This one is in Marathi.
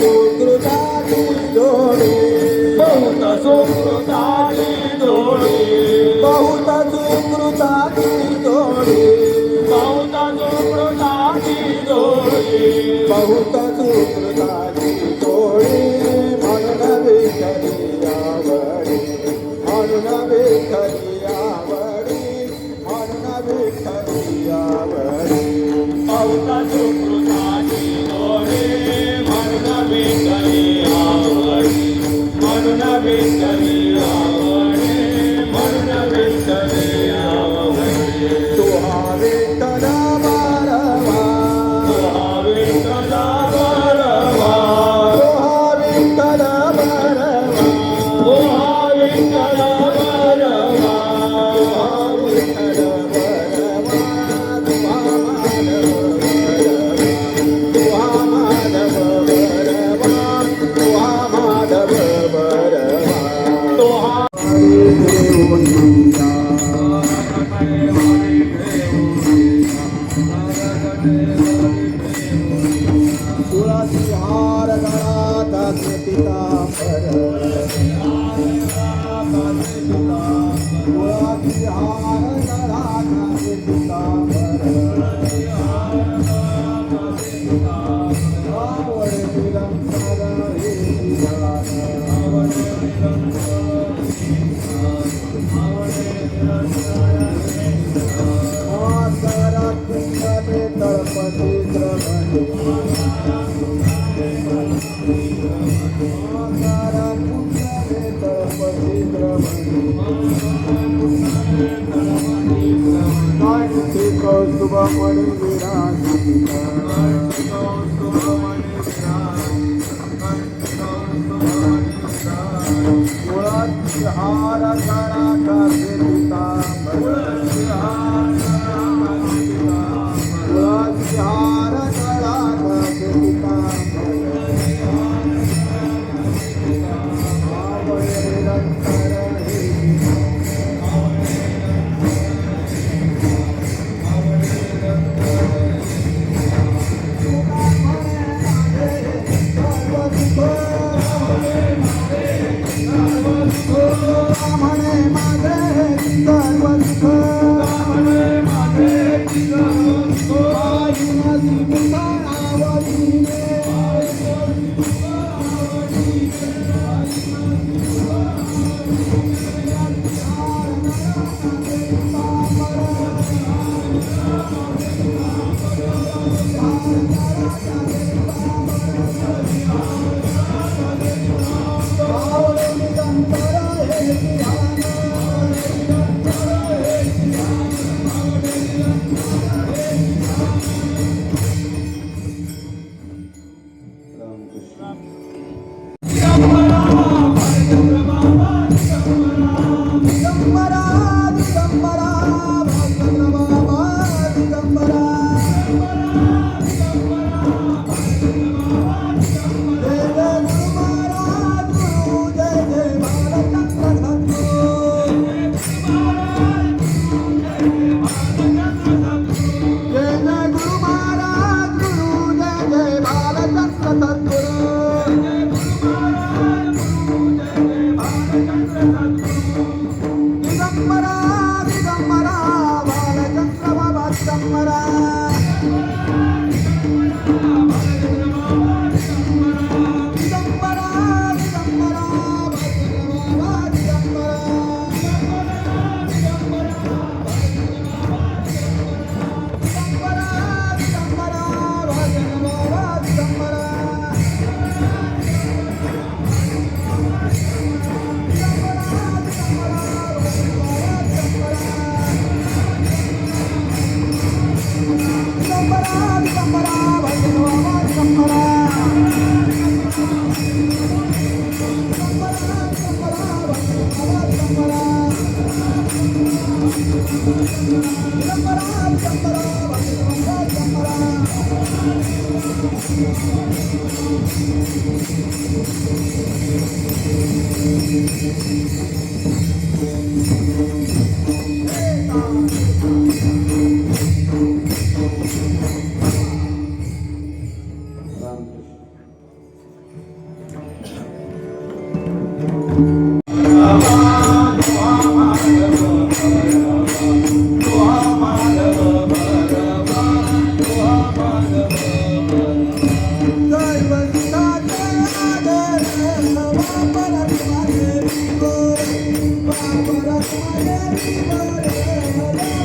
सुकृताची जोडी बहुत सुकृताची जोडी बहुत सुकृताची जोडी बहुत सुकृताची जोडी बहुत सुकृताची जोडी म्हणून बेकरी आवडी म्हणून बेकरी आवडी म्हणून बेकरी आवडी बहुत सुकृ Gracias. मने विराजित मुळात हार कणा का फिरता Thank you. Thank you. Hare Hare